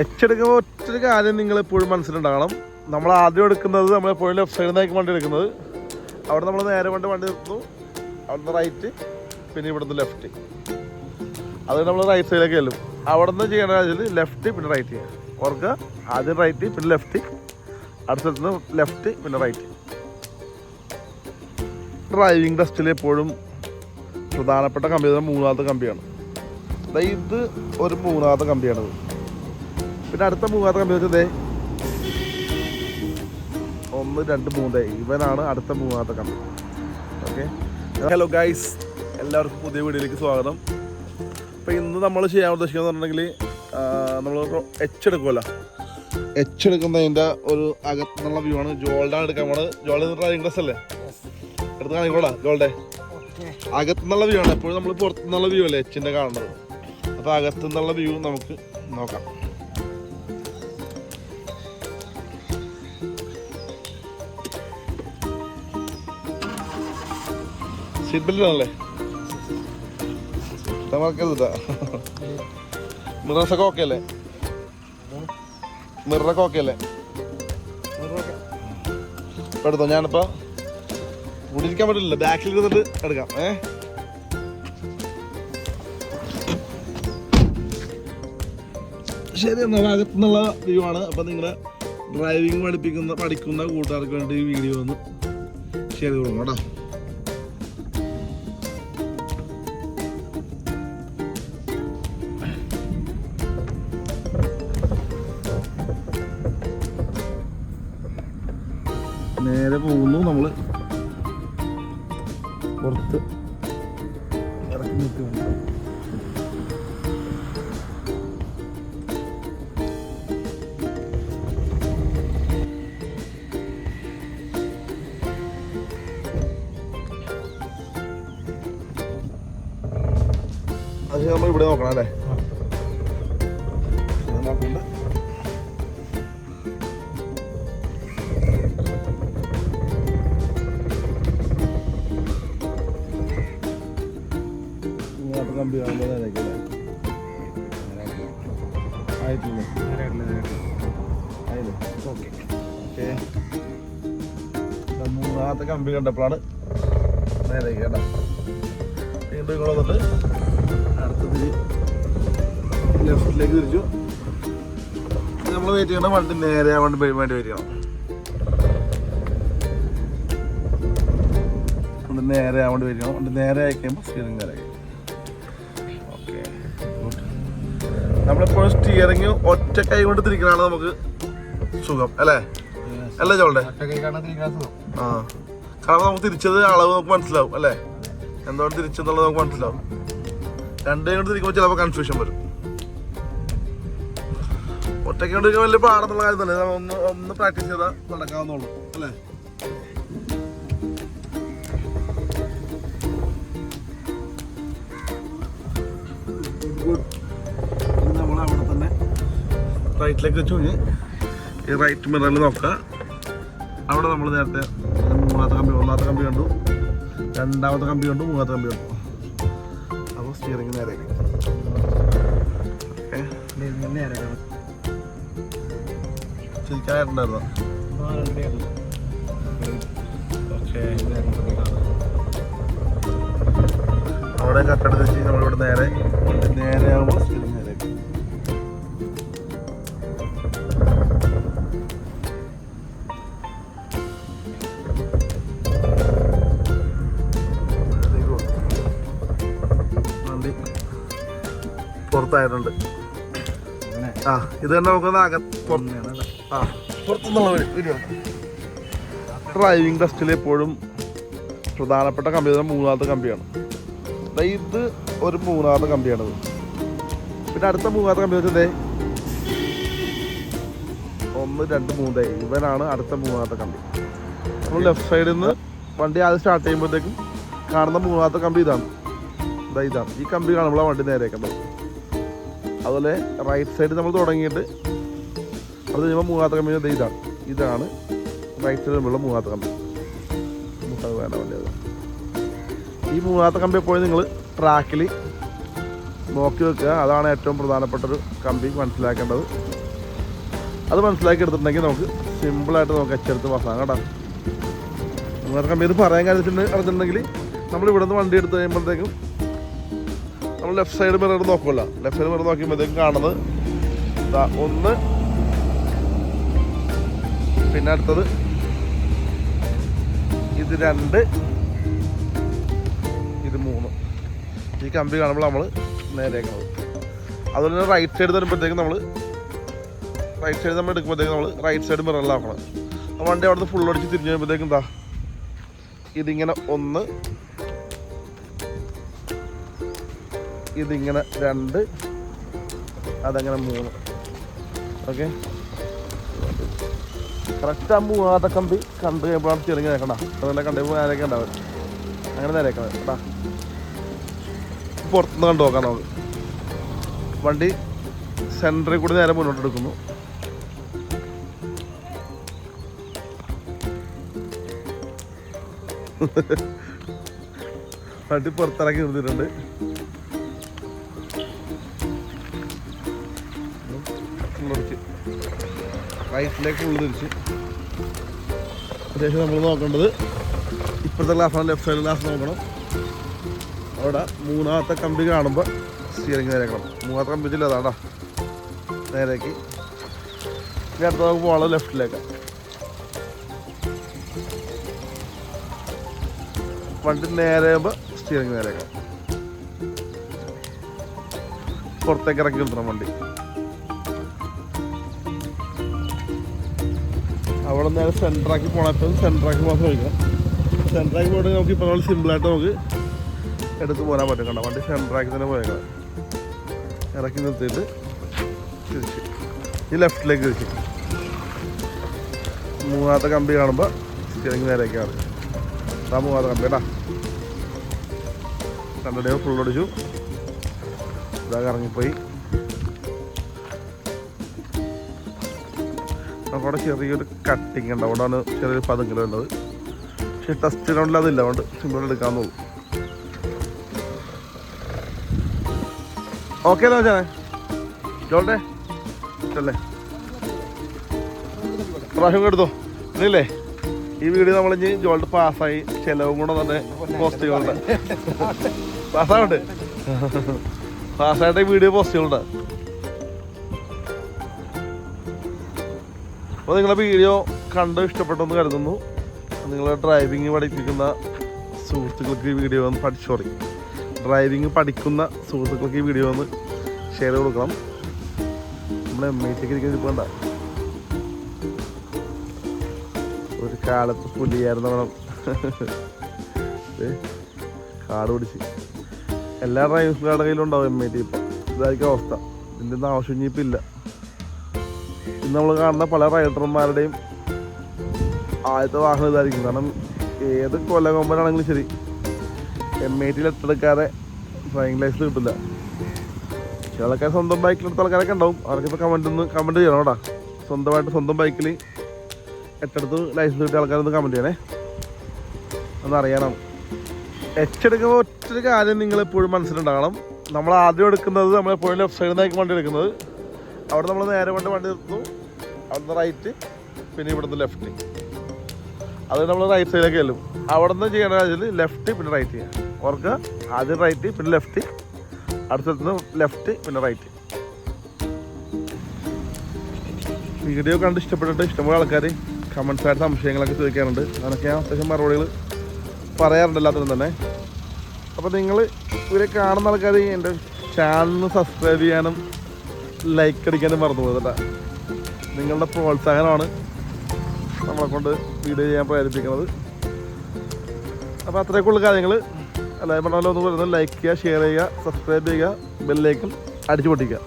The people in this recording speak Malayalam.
എച്ച് എടുക്കുമ്പോൾ ഒറ്റ കാര്യം നിങ്ങൾ എപ്പോഴും മനസ്സിലുണ്ടാകണം. നമ്മൾ ആദ്യം എടുക്കുന്നത് നമ്മൾ എപ്പോഴും ലെഫ്റ്റ് സൈഡിൽ വണ്ടി എടുക്കുന്നത്. അവിടെ നമ്മൾ നേരെ കൊണ്ട് വണ്ടി നിർത്തുന്നു. അവിടുന്ന് റൈറ്റ് പിന്നെ ഇവിടുന്ന് ലെഫ്റ്റ് അത് നമ്മൾ റൈറ്റ് സൈഡിലേക്ക് ചെല്ലും. അവിടെ നിന്ന് ചെയ്യേണ്ട വെച്ചാൽ ലെഫ്റ്റ് പിന്നെ റൈറ്റ് ചെയ്യുക ഓർക്കുക ആദ്യം റൈറ്റ് പിന്നെ ലെഫ്റ്റ് അടുത്തടുത്ത് ലെഫ്റ്റ് പിന്നെ റൈറ്റ് ഡ്രൈവിംഗ് ടെസ്റ്റിൽ എപ്പോഴും പ്രധാനപ്പെട്ട കമ്പി മൂന്നാമത്തെ കമ്പിയാണ്. ഇത് ഒരു മൂന്നാമത്തെ കമ്പിയാണത്. പിന്നെ അടുത്ത മൂവാത്ത കമ്പ്യൂട്ടർ ഒന്ന് രണ്ട് മൂന്ന്. ഇവനാണ് അടുത്ത മൂവാത്ത കമ്പ്യൂട്ടർ ഓക്കെ ഹലോ ഗൈസ് എല്ലാവർക്കും പുതിയ വീഡിയോയിലേക്ക് സ്വാഗതം. അപ്പോൾ ഇന്ന് നമ്മൾ ചെയ്യാൻ ഉദ്ദേശിക്കുന്നത് പറഞ്ഞിട്ടുണ്ടെങ്കിൽ നമ്മൾ എച്ച് എടുക്കുമല്ലോ എച്ച് എടുക്കുന്നതിന്റെ ഒരു അകത്തുനിന്നുള്ള വ്യൂ ആണ് ജോൾഡാണ് എടുക്കാൻ പോണത്. ജോൾഡ് ഡ്രൈവിംഗ് അല്ലേ? എടുത്ത് കാണിക്കോളാ ജോൾഡേ അകത്തുനിന്നുള്ള വ്യൂ ആണ്. എപ്പോഴും നമ്മൾ പുറത്തുനിന്നുള്ള വ്യൂ അല്ലേ എച്ചിന്റെ കാണുന്നത്? അപ്പോൾ അകത്തുനിന്നുള്ള വ്യൂ നമുക്ക് നോക്കാം. സീറ്റ് ബെൽറ്റ് ആണല്ലേ മിറേഴ്സൊക്കെ ഓക്കെ അല്ലേ? മിറൊക്കെ ഓക്കെ അല്ലേ? എടുത്തോ? ഞാനിപ്പോ കൂടിയിരിക്കാൻ ഇരിക്കാൻ പറ്റില്ല ബാക്കിൽ ഇരുന്നിട്ട് എടുക്കാം. ഏ? ശരി എന്നാൽ അകത്തുനിന്നുള്ള വ്യൂ ആണ് അപ്പൊ നിങ്ങളെ ഡ്രൈവിംഗ് പഠിപ്പിക്കുന്ന പഠിക്കുന്ന കൂട്ടുകാർക്ക് വേണ്ടി വീഡിയോ ഒന്ന് ഷെയർ ചെയ്ത് കേട്ടോ. നേരെ പോകുന്നു. നമ്മൾ പുറത്ത് ഇറക്കി നിൽക്കുന്നു അത് നമ്മൾ ഇവിടെ നോക്കണം അല്ലേ? ഇത് കമ്പി കാണുമ്പോൾ നേരേക്കല്ലേ ആയിട്ടില്ലേ ആയില്ലേ ഓക്കെ ഓക്കെ മൂന്നാമത്തെ കമ്പി കണ്ടപ്പോഴാണ് നേരെ കേട്ടോ വീണ്ടും ഇങ്ങോട്ട് വന്നിട്ട് അടുത്തത് ലെഫ്റ്റിലേക്ക് തിരിച്ചു നമ്മൾ വെയിറ്റ് ചെയ്യണം വണ്ടി നേരെ വണ്ടി വേണ്ടി വെയിറ്റ് ചെയ്യണം വണ്ടി നേരെ ആവേണ്ടി വെയിറ്റ് ചെയ്യണം വണ്ടി നേരെ ആയി കഴിയുമ്പോൾ സ്റ്റിയറിംഗ് നേരെ നമ്മളിപ്പോൾ സ്റ്റിയറിംഗ് ഒറ്റ കൈ കൊണ്ട് തിരിക്കണാണ് നമുക്ക് സുഖം അല്ലേ? അല്ലേ ചോളെ ആ. കാരണം നമുക്ക് തിരിച്ചത് അളവ് നമുക്ക് മനസ്സിലാവും അല്ലേ? എന്തുകൊണ്ട് തിരിച്ചെന്നുള്ളത് നമുക്ക് മനസ്സിലാവും. രണ്ടേ കൊണ്ട് തിരിക്കുമ്പോൾ ചിലപ്പോൾ കൺഫ്യൂഷൻ വരും. ഒറ്റയ്ക്ക് കൊണ്ട് വലിയ പാടെന്നുള്ള കാര്യം തന്നെ ഒന്ന് ഒന്ന് പ്രാക്ടീസ് ചെയ്താൽ നടക്കാവുന്നുള്ളൂ അല്ലേ? റൈറ്റിലേക്ക് വെച്ച് കഴിഞ്ഞ് ഈ റൈറ്റ് മിററിൽ നോക്കുക. അവിടെ നമ്മൾ നേരത്തെ മൂന്നാമത്തെ കമ്പി ഒന്നാമത്തെ കമ്പി കണ്ടു. രണ്ടാമത്തെ കമ്പി കണ്ടു മൂന്നാമത്തെ കമ്പി കണ്ടു. അപ്പോൾ സ്റ്റിയറിംഗ് നേരെ. ഓക്കെ അവിടെ കട്ടെടുത്ത് വെച്ച് നമ്മളിവിടെ നേരെ. നേരെ ആകുമ്പോൾ പുറത്തായിട്ടുണ്ട് ആ ഇത് തന്നെ നോക്കുന്ന ആ പുറത്തുനിന്നുള്ള വീഡിയോ ഡ്രൈവിംഗ് ടെസ്റ്റിൽ എപ്പോഴും പ്രധാനപ്പെട്ട കമ്പി മൂന്നാമത്തെ കമ്പിയാണ് ഇത് ഒരു മൂന്നാമത്തെ കമ്പിയാണത് പിന്നെ അടുത്ത മൂന്നാമത്തെ കമ്പി വെച്ചതേ ഒന്ന് രണ്ട് മൂന്ന് ഇവനാണ് അടുത്ത മൂന്നാമത്തെ കമ്പി നമ്മൾ ലെഫ്റ്റ് സൈഡിൽ നിന്ന് വണ്ടി ആദ്യം സ്റ്റാർട്ട് ചെയ്യുമ്പോഴത്തേക്കും കാണുന്ന മൂന്നാമത്തെ കമ്പി ഇതാണ്. ഇതാ ഇതാണ്. ഈ കമ്പി കാണുമ്പോൾ വണ്ടി നേരേക്കേണ്ടത് അതുപോലെ റൈറ്റ് സൈഡ് നമ്മൾ തുടങ്ങിയിട്ട് അത് കഴിയുമ്പോൾ മൂവാത്ത കമ്പനി ഇതാണ്. ഇതാണ് റൈറ്റ് സൈഡ് നമ്മളുള്ള മൂവാത്ത കമ്പനി. നമുക്ക് വേണ്ട വേണ്ടത് ഈ മൂവാത്ത കമ്പി പോയി നിങ്ങൾ ട്രാക്കിൽ നോക്കി വെക്കുക. അതാണ് ഏറ്റവും പ്രധാനപ്പെട്ട ഒരു കമ്പി മനസ്സിലാക്കേണ്ടത്. അത് മനസ്സിലാക്കി എടുത്തിട്ടുണ്ടെങ്കിൽ നമുക്ക് സിമ്പിളായിട്ട് നമുക്ക് അച്ചെടുത്ത് പാസ്സാകാം കേട്ടോ. മൂവാത്ത കമ്പി ഇത് പറയാൻ കാര്യത്തിന് അറിഞ്ഞിട്ടുണ്ടെങ്കിൽ നമ്മൾ ഇവിടെ നിന്ന് വണ്ടി എടുത്ത് കഴിയുമ്പോഴത്തേക്കും നമ്മൾ ലെഫ്റ്റ് സൈഡ് മിറർ നോക്കുമല്ലോ. ലെഫ്റ്റ് സൈഡ് മിറർ നോക്കുമ്പോഴത്തേക്കും കാണുന്നത്. ഇതാ ഒന്ന്. പിന്നെ അടുത്തത്. ഇത് രണ്ട്. ഇത് മൂന്ന്. ഈ കമ്പി കാണുമ്പോൾ നമ്മൾ നേരെയാക്കുന്നത് അതുപോലെ തന്നെ റൈറ്റ് സൈഡ് തരുമ്പോഴത്തേക്കും നമ്മൾ റൈറ്റ് സൈഡ് നമ്മൾ എടുക്കുമ്പോഴത്തേക്കും നമ്മൾ റൈറ്റ് സൈഡ് മിററിലാക്കണം വണ്ടി അവിടുന്ന് ഫുൾ അടിച്ച് തിരിഞ്ഞ് കഴിയുമ്പോഴത്തേക്കും എന്താ ഇതിങ്ങനെ ഒന്ന്. ഇതിങ്ങനെ രണ്ട് അതങ്ങനെ മൂന്ന്. ഓക്കെ കറക്റ്റ് ആ മൂവാത്ത കമ്പി കണ്ടു കഴിയുമ്പോഴാണ് ചെറിയ നിൽക്കണ്ട അതുപോലെ കണ്ടു നേരൊക്കെ ഉണ്ടാവും. അങ്ങനെ നേരേക്കണം കേട്ടാ? പുറത്തുനിന്ന് കണ്ടു നോക്കാം നമുക്ക്. വണ്ടി സെന്ററിൽ കൂടി നേരെ മുന്നോട്ട് എടുക്കുന്നു. വണ്ടി പുറത്തിറക്കി നിർത്തിയിട്ടുണ്ട് ഫുള്ളടിച്ച് റൈറ്റിലേക്ക് ഉള്ളു തിരിച്ച്. അത്യാവശ്യം നമ്മൾ നോക്കേണ്ടത് ഇപ്പോഴത്തെ ഗ്ലാസ്സാണ് ലെഫ്റ്റ് സൈഡ് ഗ്ലാസ് നോക്കണം. അവിടെ മൂന്നാമത്തെ കമ്പി കാണുമ്പോൾ സ്റ്റിയറിംഗ് നേരെക്കണം മൂന്നാമത്തെ കമ്പി ചില അതാണ്ടാ നേരേക്ക്. ഇനി അടുത്ത നമുക്ക് പോകണം ലെഫ്റ്റിലേക്ക് വണ്ടി നേരെ ആകുമ്പോൾ സ്റ്റിയറിംഗ് നേരെക്കണം പുറത്തേക്ക് ഇറക്കി നിർത്തണം വണ്ടി. അവിടെ നേരെ സെന്ററാക്കി പോകണം സെന്ററാക്കി മാത്രം ഒഴിക്കാം സെന്ററാക്കി പോകണമെങ്കിൽ നമുക്ക് ഇപ്പോൾ നമ്മൾ സിമ്പിളായിട്ട് നമുക്ക് എടുത്ത് പോരാൻ പറ്റും കണ്ടോ? വണ്ടി സെന്ററാക്കി തന്നെ പോയേക്കാം. ഇറക്കി നിർത്തിയിട്ട് തിരിച്ച്. ഈ ലെഫ്റ്റിലേക്ക് തിരിച്ച്. മൂന്നാമത്തെ കമ്പി കാണുമ്പോൾ സ്റ്റിയറിംഗ് നേരെയൊക്കെയാണ്. ആ മൂന്നാമത്തെ കമ്പി കേട്ടാ. രണ്ടു ഫുൾ ഫുള്ളടിച്ചു ഇതാ കറങ്ങിപ്പോയി. നമുക്കവിടെ ചെറിയൊരു കട്ടിങ് ഉണ്ട്. അവിടെയാണ് ചെറിയൊരു പതുങ്ങലും ഉള്ളത് പക്ഷെ ടെസ്റ്റ് ഗ്രൗണ്ടിൽ അതില്ല. അതുകൊണ്ട് സിമ്പിൾ എടുക്കാമെന്നുള്ളൂ ഓക്കെ അല്ലേ വെച്ചാൽ ചോട്ടെ അല്ലേ പ്രാവശ്യം എടുത്തോ? ഇല്ലേ ഈ വീഡിയോ നമ്മൾ ഇനി ജോൾട്ട് പാസ്സായി ചെലവും കൂടെ തന്നെ പോസ്റ്റ് ചെയ്യുന്നുണ്ട് പാസ്സാവട്ടെ പാസ്സായിട്ട് വീഡിയോ പോസ്റ്റ് ചെയ്യുന്നുണ്ട് അപ്പോൾ നിങ്ങളുടെ വീഡിയോ കണ്ട് ഇഷ്ടപ്പെട്ടെന്ന് കരുതുന്നു. നിങ്ങളെ ഡ്രൈവിംഗ് പഠിപ്പിക്കുന്ന സുഹൃത്തുക്കൾക്ക് ഈ വീഡിയോ ഒന്ന് പഠിച്ചു തുടങ്ങി ഡ്രൈവിംഗ് പഠിക്കുന്ന സുഹൃത്തുക്കൾക്ക് ഈ വീഡിയോ ഒന്ന് ഷെയർ കൊടുക്കണം. നമ്മൾ എം ഐ ടി ഇരിക്കുന്നത് വേണ്ട ഒരു കാലത്ത് പുലിയായിരുന്നു വേണം കാട് പിടിച്ച്. എല്ലാ ഡ്രൈവിംഗ് കാർഡ് കയ്യിലും ഉണ്ടാവും എം ഐ ടി ഇപ്പം. ഇതായിരിക്കും അവസ്ഥ. ഇതിന്റെ ഒന്നും ആവശ്യം ഇനിയിപ്പോൾ ഇല്ല. ഇന്ന് നമ്മൾ കാണുന്ന പല റൈഡർമാരുടെയും ആദ്യത്തെ വാഹനം ഇതായിരിക്കും. കാരണം ഏത് കൊല്ലകൊമ്പനാണെങ്കിലും ശരി എം ഐ ടിയിൽ എട്ടെടുക്കാതെ ഡ്രൈവിംഗ് ലൈസൻസ് കിട്ടില്ല. ചിലക്കാർ സ്വന്തം ബൈക്കിൽ എടുത്ത ആൾക്കാരൊക്കെ ഉണ്ടാവും. അവർക്കിപ്പോൾ കമന്റ് ഒന്ന് കമന്റ് ചെയ്യണം കേട്ടോ. സ്വന്തമായിട്ട് സ്വന്തം ബൈക്കിൽ എട്ടെടുത്ത് ലൈസൻസ് കിട്ടിയ ആൾക്കാരൊന്ന് കമന്റ് ചെയ്യണേ. ഒന്ന് അറിയാനാണ് എച്ചെടുക്കുമ്പോൾ ഒറ്റൊരു കാര്യം നിങ്ങൾ എപ്പോഴും മനസ്സിലുണ്ടാകണം. നമ്മൾ ആദ്യം എടുക്കുന്നത് നമ്മളെപ്പോഴും ലെഫ്റ്റ് സൈഡിൽ നിന്നായിരിക്കും വണ്ടി എടുക്കുന്നത്. അവിടെ നമ്മൾ നേരെ കൊണ്ട് വണ്ടി നിർത്തുന്നു. അവിടുന്ന് റൈറ്റ് പിന്നെ ഇവിടുന്ന് ലെഫ്റ്റ് അത് നമ്മൾ റൈറ്റ് സൈഡിലേക്ക് ചെല്ലും. അവിടെ നിന്ന് ചെയ്യേണ്ട കാര്യത്തിൽ ലെഫ്റ്റ് പിന്നെ റൈറ്റ് ചെയ്യാം. ഓർക്കുക ആദ്യം റൈറ്റ് പിന്നെ ലെഫ്റ്റ് അടുത്ത സ്ഥലത്ത് ലെഫ്റ്റ് പിന്നെ റൈറ്റ് വീഡിയോ കണ്ട് ഇഷ്ടപ്പെട്ടിട്ട് ഇഷ്ടമുള്ള ആൾക്കാർ കമൻസ് ആയിട്ട് സംശയങ്ങളൊക്കെ ചോദിക്കാറുണ്ട്. അതൊക്കെ ഞാൻ അത്യാവശ്യം മറുപടികൾ പറയാറുണ്ട് എല്ലാത്തിനും തന്നെ. അപ്പോൾ നിങ്ങൾ ഇവരെ കാണുന്ന ആൾക്കാർ എന്റെ ചാനൽ സബ്സ്ക്രൈബ് ചെയ്യാനും ലൈക്ക് അടിക്കാനും മറന്നു കേട്ടോ. നിങ്ങളുടെ പ്രോത്സാഹനമാണ് നമ്മളെ കൊണ്ട് വീഡിയോ ചെയ്യാൻ പ്രേരിപ്പിക്കുന്നത്. അപ്പോൾ അത്രയൊക്കെയുള്ള കാര്യങ്ങൾ അല്ലാതെ പറഞ്ഞാലും ഒന്ന് പറയുന്നത് ലൈക്ക് ചെയ്യുക ഷെയർ ചെയ്യുക സബ്സ്ക്രൈബ് ചെയ്യുക ബെല്ലേക്കും അടിച്ചു പൊട്ടിക്കുക